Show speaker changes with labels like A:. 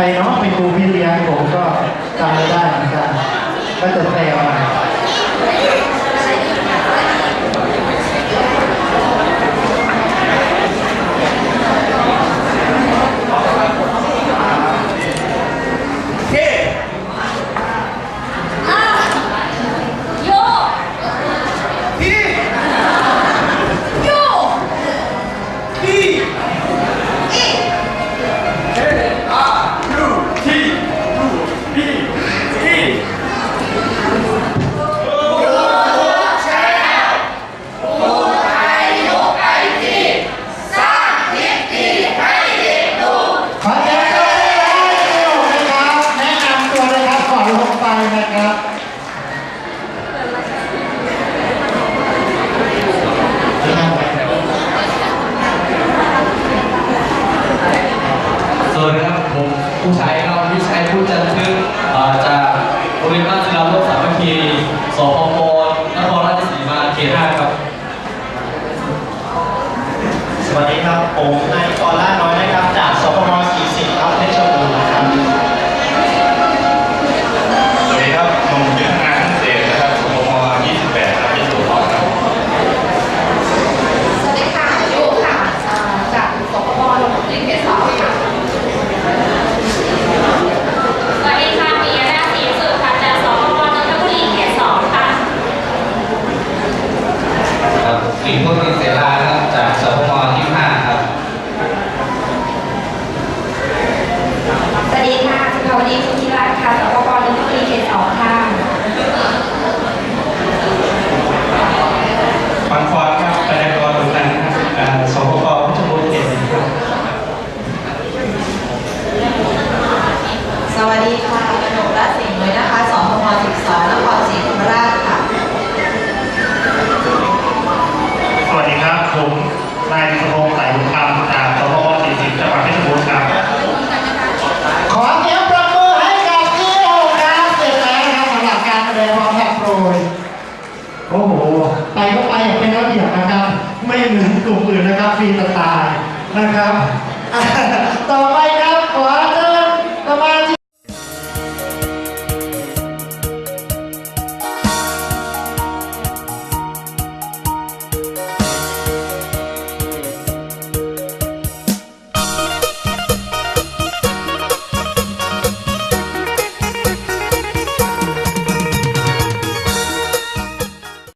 A: ใคร
B: เนาะ
A: เป็นครูพี่เลี้ยงผมก็จำไม่ได้เหมือน
C: กันก็จะแซว ผมผู้ชายเรับวิชัยผู้จันทึกจากโรงเรียนบ้านศิลาโลกสามัคคีสพปนครราชสีมาเขตห้าครับ
D: สวัสดีครับ ผมนายกอ
E: ล่า
D: นายสมพงษ์สายบุญธรรมจากสพม40จังหวัดเพชรบูรณ์ครับ
A: ขอเสียงปรบมือให้กับที่โรงครับเสร็จแล้วนะครับสำหรับการแสดงความแทบโปรยโอ้โห ไปก็ไปอย่างเป็นระเบียบนะครับ ไม่เหมือนกลุ่มอื่นนะครับฟรีสไตล์นะครับอะต่อไปครับขอเ